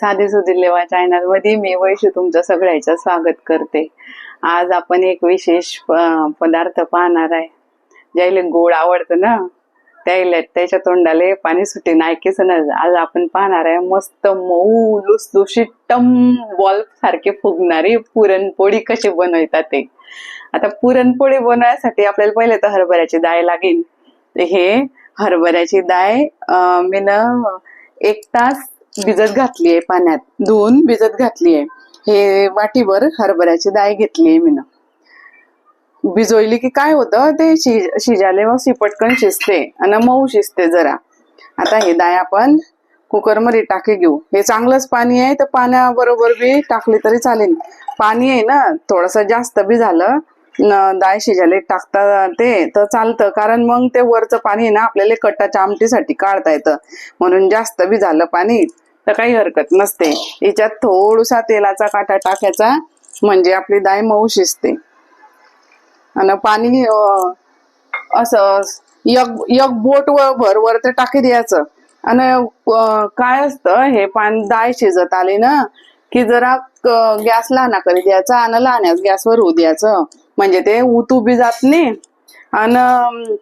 साधी सुदिल्लेवा चॅनलमध्ये मी वैशू तुमचं सगळ्याचं स्वागत करते. आज आपण एक विशेष पदार्थ पाहणार आहे. ज्याला गोड आवडतं ना त्याला त्याच्या तोंडाले पाणी सुटे नायकेच ना आज आपण पाहणार आहे मस्त मऊ लुसलुशी टम बॉल सारखे फुगणारी पुरणपोळी कशी बनवतात ते. आता पुरणपोळी बनवण्यासाठी आपल्याला पहिले तर हरभऱ्याची डाळ लागेल. हे हरभऱ्याची डाळ मी ना एक तास भिजत घातली आहे पाण्यात. धुवून भिजत घातली आहे. हे वाटीभर हरभऱ्याची डाळ घेतली आहे मी भिजवली की काय होतं? ते शिज शिजाले मग सी शिजते आणि मऊ शिजते जरा. आता हे डाळ आपण कुकरमध्ये टाके घेऊ. हे चांगलंच पाणी आहे तर पाण्याबरोबर बी टाकले तरी चालेल. पाणी आहे ना थोडंसं जास्त बी झालं न डाळ शिजायला टाकता ते तर चालतं. कारण मग ते वरचं पाणी आहे ना आपल्याला कट्टाच्या आमटीसाठी काढता येतं. म्हणून जास्त बी झालं पाणी. तर काही हरकत नसते. याच्यात थोडासा तेलाचा काटा टाकायचा म्हणजे आपली डाळ मऊ शिजते. आणि पाणी असं एक एक बोट वर भर वर ते टाकी द्यायचं. आणि काय असतं हे पाणी डाळ शिजत आली ना की जरा गॅस लहाना करी द्यायचा आणि लहानच गॅसवर होऊ द्यायचं. म्हणजे ते उतू बी जात नाही. आणि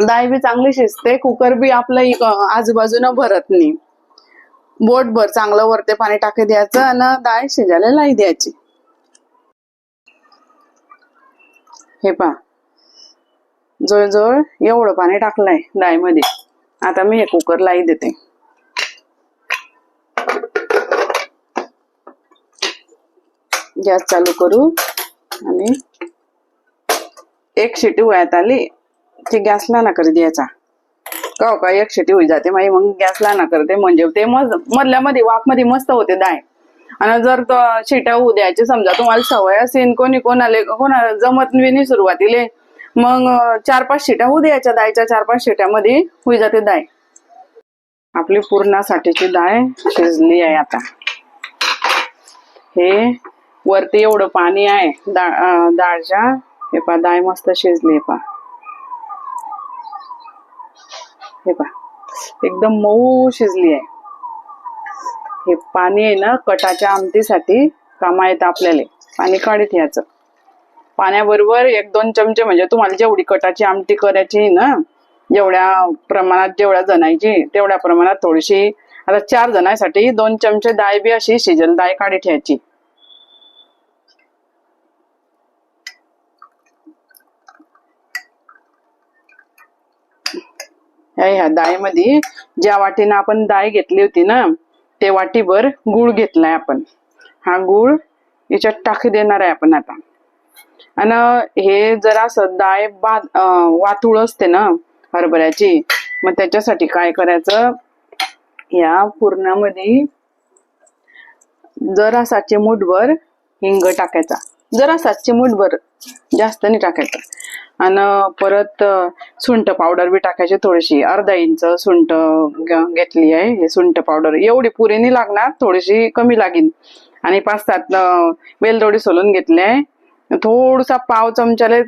डाळ बी चांगली शिजते कुकर बी आपलं आजूबाजूनं भरत नाही. बोटभर चांगलं वरते पाणी टाकी द्यायचं आणि डाळ शिजायला लाई द्यायची. हे पा जवळजवळ एवढं पाणी टाकलंय डाळीमध्ये. आता मी हे कुकर लाई देते. गॅस चालू करू. आणि एक शिटी वयात आली की गॅस ना करी द्यायचा. का का एक शिटी होई जाते माई मग गॅस ना करते. म्हणजे ते मज मधल्या मध्ये वाफमध्ये मस्त होते दाय. आणि जर तो शिट्या होऊ द्यायची समजा तुम्हाला सवय असेल कोणी कोणाले कोणा जमत नाही सुरुवातीले मग चार पाच शिट्या होऊ द्यायच्या डाळीच्या चार पाच शिट्यामध्ये होई जाते दाय. आपली पूर्णासाठीची डाळ शिजली आहे आता. हे वरती एवढं पाणी आहे डाळच्या. हे पा डाळ मस्त शिजली पा हे पहा. एकदम मऊ शिजली आहे. हे पाणी आहे ना कटाच्या आमटीसाठी कामा येतं आपल्याला. पाणी काढीत याचं पाण्याबरोबर एक दोन चमचे म्हणजे तुम्हाला जेवढी कटाची आमटी करायची ना जेवढ्या प्रमाणात जेवढ्या जणायची तेवढ्या प्रमाणात थोडीशी आता चार जणांसाठी दोन चमचे डाळ बी अशी शिजल डाळ काढी ठेवायची. ह्या ह्या डाळीमध्ये ज्या वाटीनं आपण डाळ घेतली होती ना ते वाटीभर गुळ घेतलाय आपण. हा गुळ याच्यात टाकी देणार आहे आपण आता. आणि हे जरासं डाळ बाद वातुळ असते ना हरभऱ्याची मग त्याच्यासाठी काय करायचं? या पूर्णामध्ये जरासाचे मुठभर हिंग टाकायचा. जरासा चिमूटभर जास्त नाही टाकायचं. आणि परत सुंठ पावडर बी टाकायची थोडीशी. अर्धा इंच सुंठ घेतली आहे हे सुंठ पावडर एवढी पुरे नाही लागणार थोडीशी कमी लागेल. आणि पाच सात वेलदोडी सोलून घेतली आहे. थोडसा पाव चमच्याले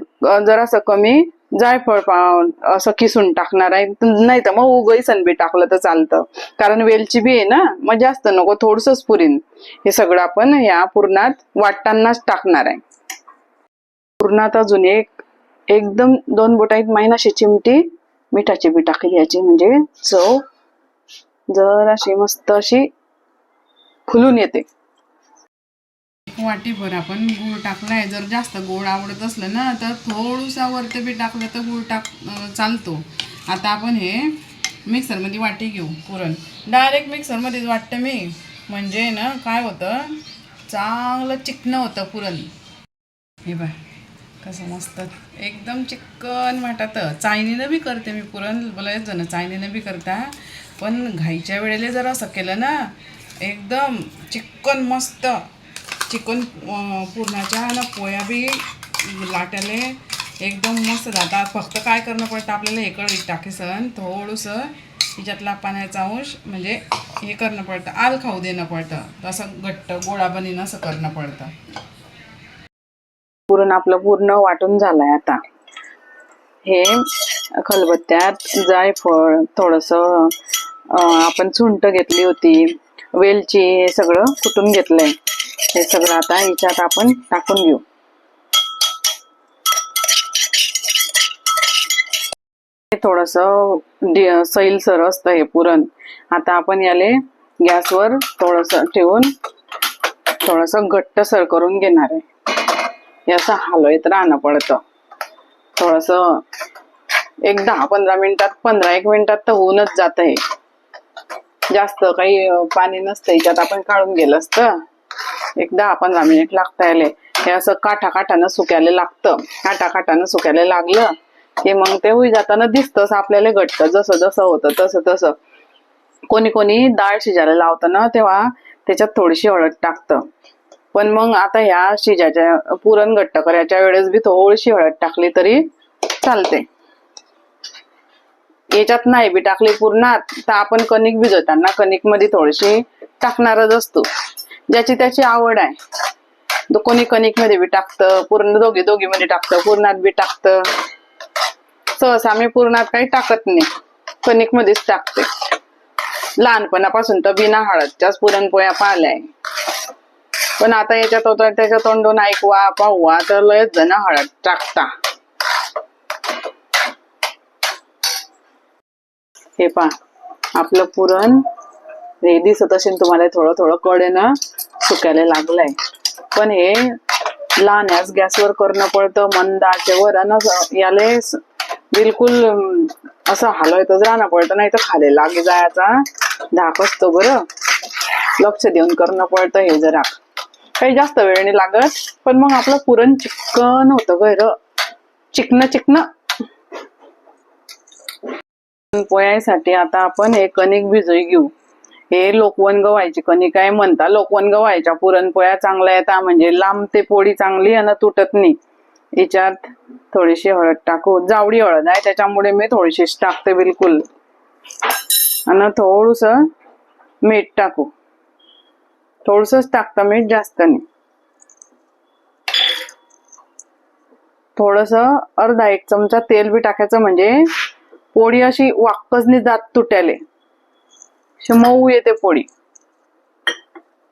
जरासं कमी जायफळ पाव असं किसून टाकणार आहे. नाही तर मग उगईसन बी टाकलं तर चालतं. कारण वेलची बी आहे ना मग जास्त नको थोडसच पुरीन. हे सगळं आपण या पुरणात वाटतानाच टाकणार आहे. पुरणात अजून एक एकदम दोन बोटाईत महिनाशी चिमटी मिठाची बी टाकली याची. म्हणजे चव जर अशी मस्त अशी फुलून येते. वाटीभर आपण गूळ टाकलाय. जर जास्त गोड आवडत असलं ना तर थोडंसा वरती बी टाकलं तर गूळ टाक चालतो. आता आपण हे मिक्सरमध्ये वाटी घेऊ पुरण. डायरेक्ट मिक्सरमध्येच वाटतं मी. म्हणजे ना काय होतं? चांगलं चिकणं होतं पुरण. हे बाय कसं मस्त एकदम चिकन वाटत. चायनीनं बी करते मी पुरण बरेच जण चायनीनं बी करता पण घाईच्या वेळेला जर असं केलं ना एकदम चिकन मस्त. चिकन पुरणाच्या ना पोया बी लाटले एकदम मस्त जातात फक्त काय करणं पडतं आपल्याला हे टाकेसन थोडंसं तिच्यातला पाण्याचा अंश म्हणजे हे करणं पडतं. आल खाऊ देणं पडतं. तसं घट्ट गोळा बनीनं असं करणं पडतं. पुरण आपलं पूर्ण वाटून झालंय आता. हे खलबत्त्यात जायफळ थोडस आपण सुंट घेतली होती. वेलची हे सगळं कुटून घेतलंय? हे सगळं आता याच्यात आपण टाकून घेऊ. थोडस सैलसर असतं हे पुरण. आता आपण याले गॅसवर थोडस ठेवून थोडस घट्टसर करून घेणार आहे. हे असं हलवत राहणं पडतं. थोडस एक दहा पंधरा मिनिटात पंधरा एक मिनिटात तर होऊनच जात हे जास्त काही पाणी नसतं याच्यात आपण काढून गेलं असतं. एक दहा पंधरा मिनिट लागता याले हे असं काठा काठानं सुक्याले लागतं. काठा काठानं सुक्याले लागलं की मग ते होई जाताना दिसतंच आपल्याला घट्ट जसं जसं होतं तसं तसं. कोणी कोणी डाळ शिजायला लावताना तेव्हा त्याच्यात थोडीशी हळद टाकतं. पण मग आता ह्या शिजाच्या पुरण घट्ट करायच्या वेळेस बी थोडीशी हळद टाकली तरी चालते याच्यात नाही बी टाकली पूर्णात तर आपण कणिक भिजवताना कणिकमध्ये थोडीशी टाकणारच असतो. ज्याची त्याची आवड आहे. कोणी कणिकमध्ये बी टाकतं पूर्ण दोघी दोघी मध्ये टाकतं पूर्णात बी टाकतं. सहसा मी पूर्णात काही टाकत नाही. कणिक मध्येच टाकते. लहानपणापासून तर बिना हळदच्याच पुरणपोळ्या पाहिल्याय पण आता याच्यात होतं त्याच्या तोंडून ऐकवा पाहवा तर लयच जण हळद टाकता हे पा आपलं पुरण हे दिसत असेल तुम्हाला थोडं थोडं कडेनं सुकायला लागलंय. पण हे लहान गॅसवर करणं पडतं मंद आचेवर आणि याले बिलकुल असं हलवायचंच राहणं पडतं नाही तर खाली लागे जायचा धाक असतो बरं. लक्ष देऊन करणं पडतं हे जरा. काही जास्त वेळ नाही लागत पण मग आपलं पुरण चिकन होतं गैर चिकन चिकन पोयासाठी आता आपण हे कणिक भिजवी घेऊ. हे लोकवन गव्हायची कणी काय म्हणता? लोकवन गव्हायच्या पुरणपोळ्या चांगल्या येतात म्हणजे लांब ते पोळी चांगली आणि तुटत नाही. याच्यात थोडीशी हळद टाकू. जावडी हळद आहे त्याच्यामुळे मी थोडीशीच टाकते बिलकुल. आणि थोडस मीठ टाकू. थोडस टाकतं मीठ जास्त नाही. थोडस अर्धा एक चमचा तेल बी टाकायचं म्हणजे पोळी अशी वाक्कच जात तुट्याले. अशी मऊ येते पोळी.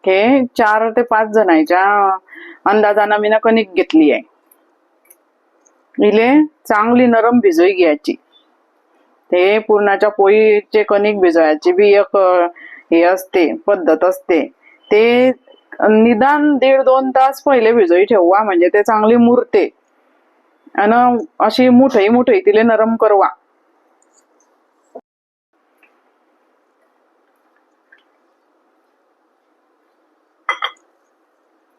हे चार ते पाच जणांच्या अंदाजानं मी ना कणिक घेतली आहे. इले चांगली नरम भिजोई घ्यायची. ते पूर्णाच्या पोळीचे कणिक भिजवायची बी एक हे असते पद्धत असते. ते निदान दीड दोन तास पहिले भिजोई ठेवा. म्हणजे ते चांगली मुरते. आणि अशी मुठई मुठई तिले नरम करवा.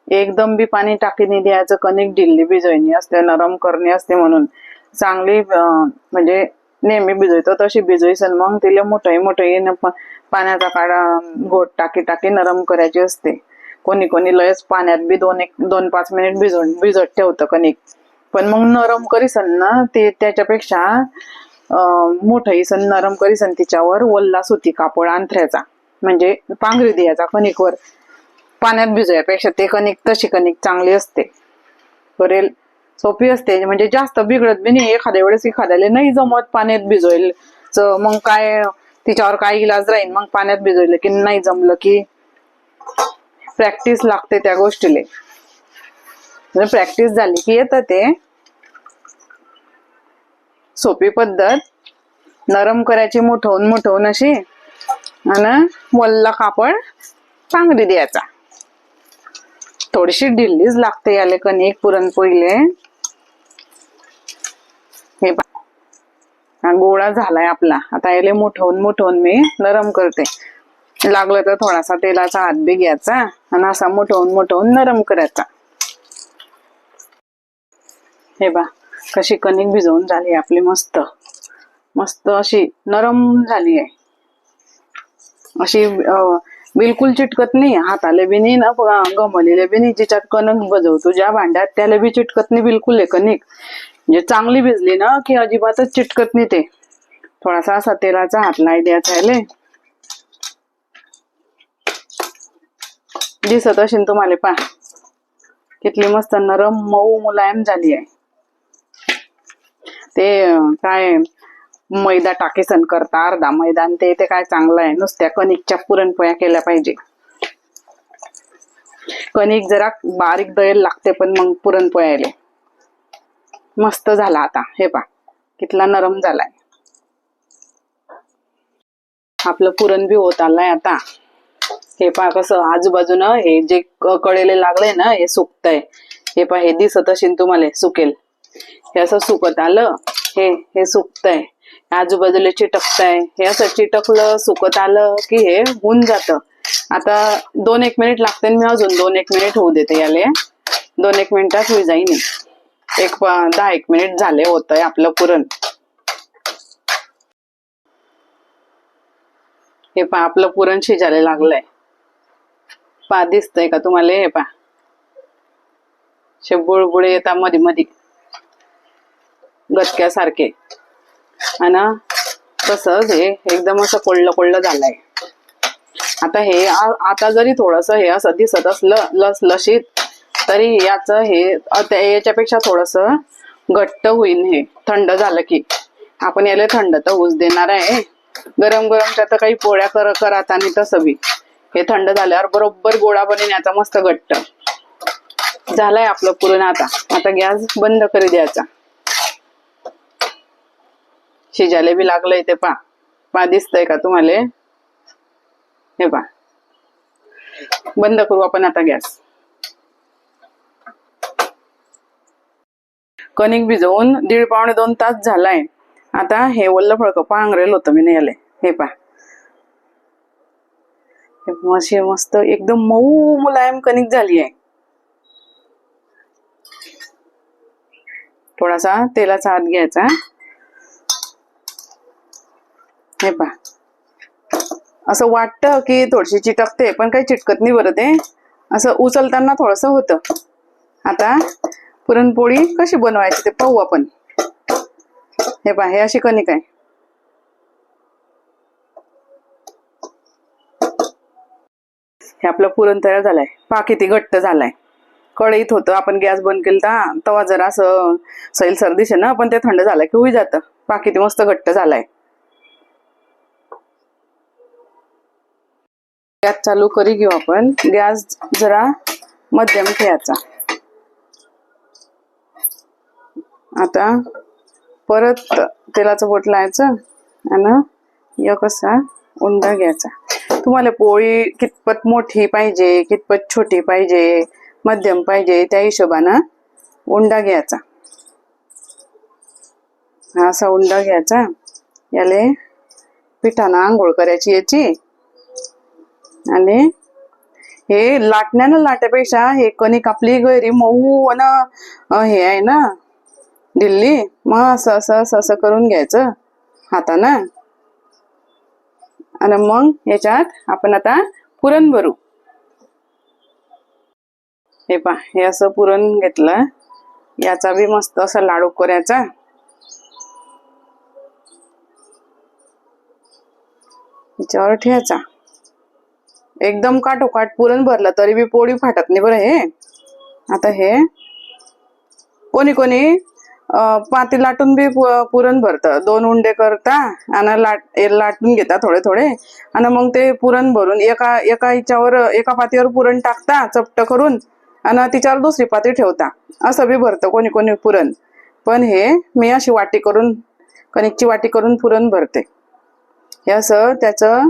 एकदम बी पाणी टाकीने द्यायचं कणिक ढिल्ली भिजवणी असते नरम करणे असते म्हणून. चांगली म्हणजे नेहमी भिजवतो तशी भिजवीसन मग तिला मोठही मोठही पाण्याचा काढा गोट टाकी टाकी नरम करायची असते. कोणी कोणी लयच पाण्यात बी दोन एक दोन पाच मिनिट भिजवून भिजत ठेवतं कणिक. पण मग नरम करीसन ना ते त्याच्यापेक्षा मोठही सन सण नरम करीसन तिच्यावर वल्ला सुती कापड अंथऱ्याचा म्हणजे पांघरी द्यायचा कणिकवर. पाण्यात भिजवण्यापेक्षा ते कणिक तशी कणिक चांगली असते. करेल सोपी असते. म्हणजे जास्त बिघडत बी नाही. एखाद्या वेळेस एखाद्याला नाही जमत पाण्यात भिजवेल मग काय तिच्यावर काय इलाज राहील मग पाण्यात भिजवलं की नाही जमलं की प्रॅक्टिस लागते त्या गोष्टीले. म्हणजे प्रॅक्टिस झाली की येतं ते. सोपी पद्धत. नरम करायची मोठवून मोठवून अशी. आणि वल्ला कापड चांगली द्यायचा. थोडीशी ढिल्लीच लागते याले कणिक पुरणपोळीले हे हा गोळा झालाय आपला. आता याले मोठवून मोठवून मी नरम करते. लागलं तर थोडासा तेलाचा हात बी घ्यायचा आणि असा मोठवून मोठवून नरम करायचा. हे बा कशी कणिक भिजवून झाली आपली मस्त. मस्त अशी नरम झाली आहे. अशी अं, बिलकुल चिटकत नाही. हाताले बी नाही ना प- गमलेले बी नाही. जिच्यात कणक बजवतो ज्या भांड्यात त्याला बी चिटकत नाही. बिलकुल आहे कणिक म्हणजे चांगली भिजली ना की अजिबातच चिटकत नाही ते. थोडासा असा तेलाचा हात लाई द्यायचा याले दिसत असेल तुम्हाला पा कितली मस्त नरम मऊ मुलायम झाली आहे. ते काय मैदा टाकेसन करता अर्धा मैदान ते ते काय चांगलं आहे? नुसत्या कणिकच्या पुरणपोळ्या केल्या पाहिजे. कणिक जरा बारीक दळेल लागते पण मग पुरणपोळ्याले मस्त झाला आता. हे पा कितला नरम झालाय. आपलं पुरण बी होत आलंय आता. हे पहा कसं आजूबाजूनं हे जे कळेले लागले ना हे सुकतंय. हे पहा हे दिसत असेल तुम्हाला सुकेल. हे असं सुकत आलं हे हे सुकतंय. आजूबाजूला चिटकताय. हे असं चिटकलं सुकत आलं की हे होऊन जातं. आता दोन एक मिनिट लागते मी अजून. दोन एक मिनिट होऊ देते याले. दोन एक मिनिटात होई जाईन. एक दहा एक मिनिट झाले होतंय आपलं पुरण. हे पा आपलं पुरण शिजायला लागलंय. पा दिसतंय का तुम्हाला? हे पा बुळबुळे येतात मध्ये मध्ये गचक्यासारखे आणि तसंच हे एकदम असं कोल्ड कोल्ड झालंय. आता हे आता जरी थोडस हे असं दिसत असलं लस लशीत तरी याच हे त्या- याच्यापेक्षा थोडस घट्ट होईल हे. थंड झालं की. आपण याला थंड तर ऊस देणार आहे. गरम गरम त्यात काही पोळ्या कर करत आणि तसं बी. हे थंड झाल्यावर बरोबर गोळा बनेन याचा मस्त घट्ट. झालाय आपलं पुरण आता. आता गॅस बंद करी द्यायचा. शिजायला बी लागलंय ते पा पा दिसतंय का तुम्हाला? हे पा बंद करू आपण आता गॅस. कणिक भिजवून दीड पावणे दोन तास झालाय. आता हे वल्ल फळक पांघरेल होतं मी याले हे पा हे मस्त एकदम मऊ मुलायम कणिक झाली आहे थोडासा तेलाचा हात घ्यायचा. हे पा असं वाटतं की थोडीशी चिटकते पण काही चिटकत नाही बरं ते. असं उचलताना थोडस होतं. आता पुरणपोळी कशी बनवायची ते पाहू आपण. हे पहा हे अशी कणिक आहे. हे आपलं पुरण तयार झालंय. पहा किती घट्ट झालाय. कढईत होतं आपण गॅस बंद केला तवा जरा असं सैल सर्दीश ना पण ते थंड झालं की होई जातं. पहा किती मस्त घट्ट झालाय. गॅस चालू करी घेऊ आपण. गॅस जरा मध्यम ठेवायचा. आता परत तेलाचं बोट लावायचं आणि एक असा उंडा घ्यायचा. तुम्हाला पोळी कितपत मोठी पाहिजे कितपत छोटी पाहिजे मध्यम पाहिजे त्या हिशोबानं उंडा घ्यायचा. हा असा उंडा घ्यायचा. याले पिठानं आंघोळ करायची याची. आणि हे लाटण्यानं लाट्यापेक्षा हे कणिक आपली गैरी मऊ आणि हे आहे ना दिल्ली मग असं असं असं असं करून घ्यायचं हातानं. आणि मग याच्यात आपण आता पुरण भरू. हे पा हे असं पुरण घेतलं. याचा बी मस्त असा लाडू करायचा याच्यावर ठेवायचा. एकदम काठोकाठ पुरण भरलं तरी बी पोळी फाटत नाही बरं हे. आता हे. कोणी कोणी पाती लाटून बी पुरण भरतं. दोन उंडे करता आणि लाट लाटून घेता थोडे थोडे. आणि मग ते पुरण भरून एका एका हिच्यावर एका पातीवर पुरण टाकता चपट करून आणि तिच्यावर दुसरी पाती ठेवता. असं बी भरतं कोणी कोणी पुरण. पण हे मी अशी वाटी करून कणिकची वाटी करून पुरण भरते. हे असं त्याचं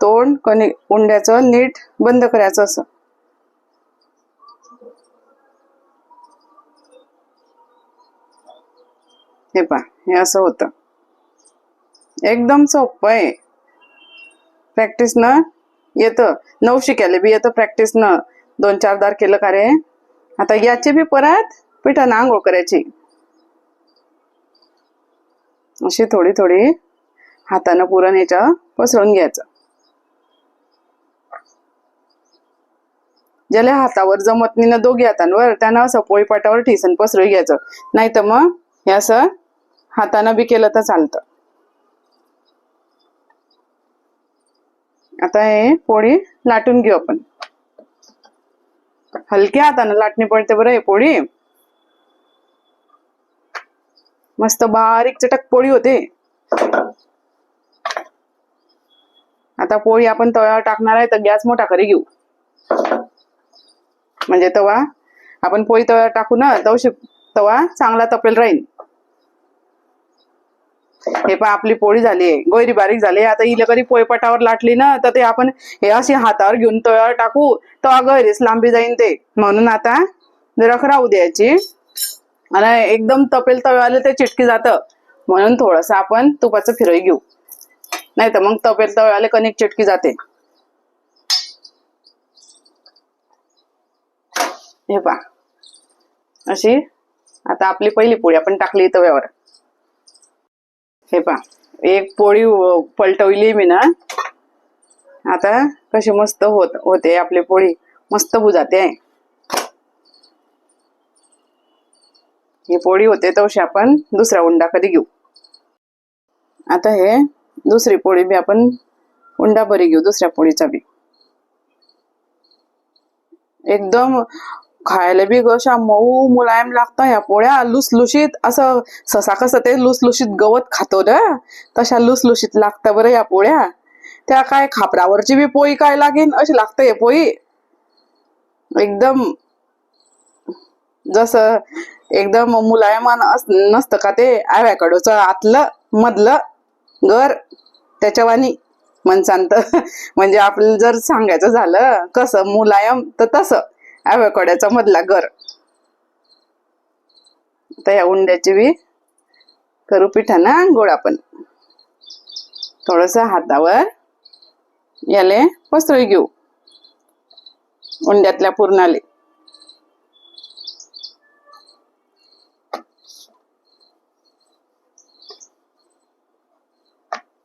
तोंड कणिक उंड्याचं नीट बंद करायचं असं. हे पा हे असं होतं. एकदम सोपं आहे. प्रॅक्टिस न येतं. नऊ शिकायला बी येतं प्रॅक्टिस न. दोन चार दार केलं का रे? आता याची बी परत पिठानं आंघोळ करायची. अशी थोडी थोडी हातानं पुरण याच्या पसरवून घ्यायचं. ज्याला हातावर जमत नाही ना दोघी हातांवर त्यानं असं पोळीपाटावर ठिसन पसरू घ्यायचं. नाही तर मग हे असं हातानं बी केलं तर चालतं. आता हे पोळी लाटून घेऊ आपण. हलक्या हातानं लाटणी पडते बरं हे पोळी. मस्त बारीक चटक पोळी होते. आता पोळी आपण तव्यावर टाकणार आहे तर गॅस मोठा करी घेऊ. म्हणजे तवा आपण पोळी तवा टाकू ना तवशी तवा चांगला तपेल राहील. हे पण आपली पोळी झाली आहे. गोयरी बारीक झाली आता हिला कधी पोळपाटावर लाटली ना तर ते आपण हे अशी हातावर घेऊन तव्यावर टाकू. तवा गैरीच लांबी जाईन ते. म्हणून आता जरा राहू द्यायची. आणि एकदम तपेल तव्याला ते चिटकी जातं. म्हणून थोडस आपण तुपाचं फिरई घेऊ. नाही तर मग तपेल तव्याला कणिक चिटकी जाते. हे पा अशी. आता आपली पहिली पोळी आपण टाकली तव्यावर हे पा एक पोळी पलटवली मी ना. आता कशी मस्त होत होते आपली पोळी. मस्त बुजाते आहे. ही पोळी होते तवशी आपण दुसरा उंडा कधी घेऊ. आता हे दुसरी पोळी बी आपण उंडा बरी घेऊ दुसऱ्या पोळीचा बी. एकदम खायला बी कशा मऊ मुलायम लागतं ह्या पोळ्या. लुसलुशीत असं ससा कसं ते लुसलुशीत गवत खातो ना. तशा लुसलुशीत लागतं बरं या पोळ्या. त्या काय खापरावरची बी पोळी काय लागेल अशी लागतं हे पोळी. एकदम जसं एकदम मुलायमान नसतं का ते? आव्याकडचं आतलं मधलं घर त्याच्यावानी. मनसांत म्हणजे आपलं जर सांगायचं झालं कसं मुलायम तर तसं. आव्याकड्याचा मधला घर आता या उंड्याची बी करू पिठानं गोळा आपण. थोडस हातावर याले पसळी घेऊ. उंड्यातल्या पूर्णाले.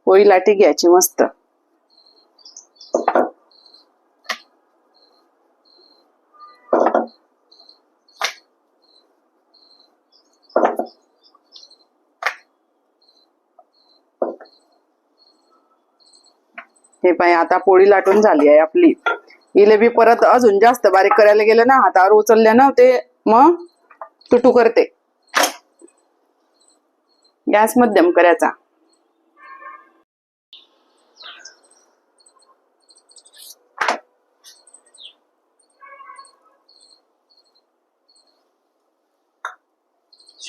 पोळी लाटी घ्यायची मस्त. हे पाय आता पोळी लाटून झाली आहे आपली. इलेबी परत अजून जास्त बारीक करायला गेलं ना हातावर उचलल्यानं ते मग तुटू करते. गॅस मध्यम करायचा.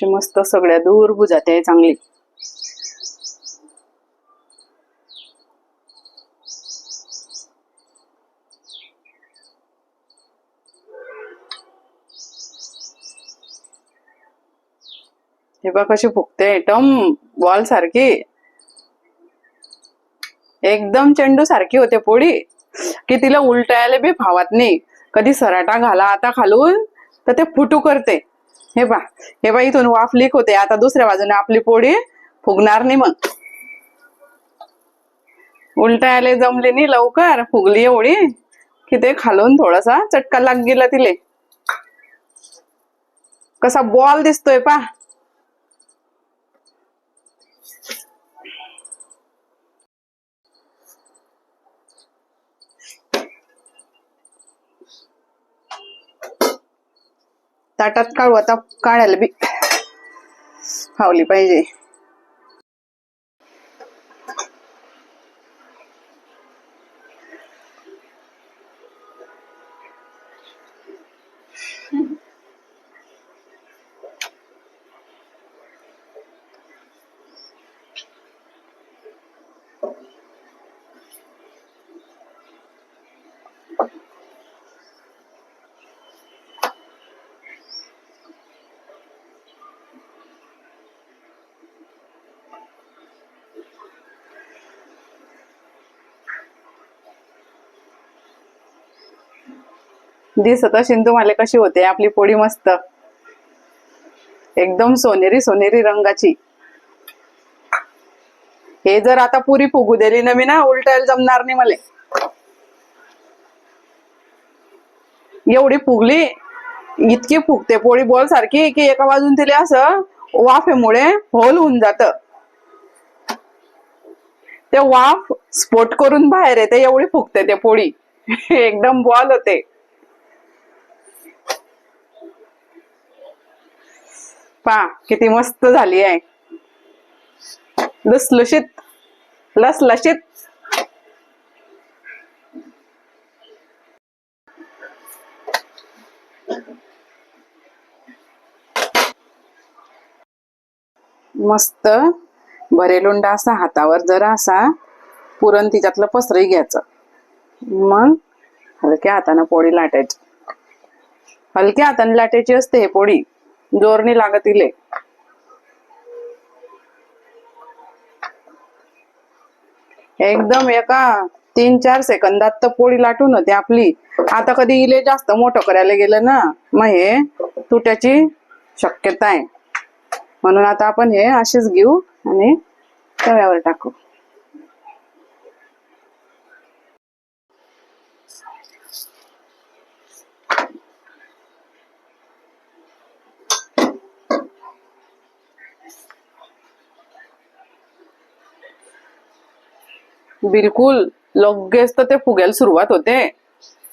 मस्त सगळ्या दूर बुजाते चांगली. बघ कशी फुगते एकदम बॉल सारखी. एकदम चेंडू सारखी होते पोळी की तिला उलटायला बी फावत नाही. कधी सराटा घाला आता खालून तर ते फुटू करते. हे बा हे बा इथून वाफ लीक होते. आता दुसऱ्या बाजूने आपली पोळी फुगणार नाही मग. उलटायला जमली नाही लवकर फुगली एवढी की ते खालून थोडासा चटका लाग गेला तिले. कसा बॉल दिसतोय पा ताटात काढू. आता काढायला बी फावली पाहिजे. दिसत असेल तुम्हाला कशी होते? आपली पोळी मस्त. एकदम सोनेरी सोनेरी रंगाची. हे जर आता पुरी फुगू दिली ना मी ना उलटायला जमणार नाही मला. एवढी फुगली इतकी फुगते पोळी बॉल सारखी की एका बाजून तिले असं वाफेमुळे होल होऊन जात. ते वाफ स्फोट करून बाहेर येते एवढी फुगते ते पोळी. एकदम बॉल होते. पा किती मस्त झाली आहे. लुसलुशीत लसलशीत मस्त. बरेलोंडा असा हातावर जरा असा पुरण तिच्यातलं पसरही घ्यायचं. मग हलक्या हातानं पोळी लाटायची. हलक्या हाताने लाटायची असते हे पोळी. जोरणी लागत इले एकदम एका तीन चार सेकंदात तर पोळी लाटून ते आपली. आता कधी इले जास्त मोठं करायला गेलं ना मग हे तुट्याची शक्यता आहे. म्हणून आता आपण हे असेच घेऊ आणि तव्यावर टाकू. बिलकुल लगेच तर ते फुग्याला सुरुवात होते.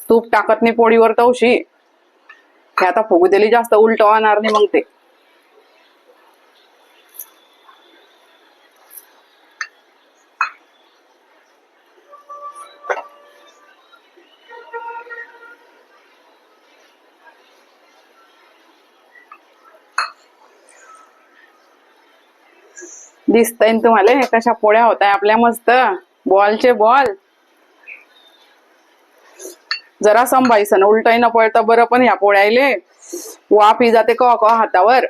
तूप टाकत नाही पोळीवर तवशी हे आता फुगू दिली जास्त उलट होणार नाही मग ते. दिसतंय ना तुम्हाला हे कशा पोळ्या होत आहे आपल्या मस्त. बॉलचे बॉल. जरा संभायचं ना उलटाई न पळता बरं पण ह्या पोळ्याले. वाफ ही जाते कवा कवा हातावर.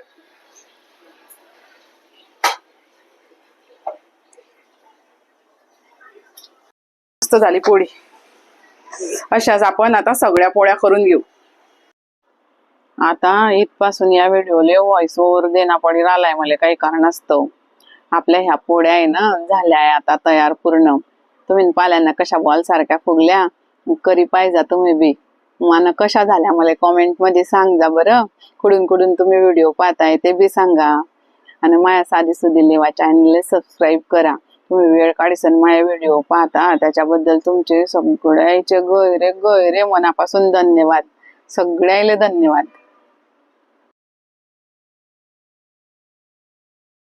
मस्त झाली पोळी. अशाच आपण आता सगळ्या पोळ्या करून घेऊ. आता इथपासून या व्हिडिओले व्हॉइस ओव्हर देना पडी राहिलाय मला काही कारण असतं आपल्या ह्या पोळ्या आहे ना झाल्या आहे आता तयार पूर्ण. तुम्ही पाल्यांना कशा बॉल सारख्या फुगल्या? करी पाहिजा तुम्ही बी. मला कशा झाल्या मला कॉमेंटमध्ये सांगा बरं. कुठून कुठून तुम्ही व्हिडिओ पाहताय ते बी सांगा. आणि माया साधी सुधी लेवा चॅनलला सबस्क्राईब करा. तुम्ही वेळ काढीसन माया व्हिडिओ पाहता. त्याच्याबद्दल तुमचे सगळ्याचे गैरे गैरे मनापासून धन्यवाद. सगळ्याले धन्यवाद.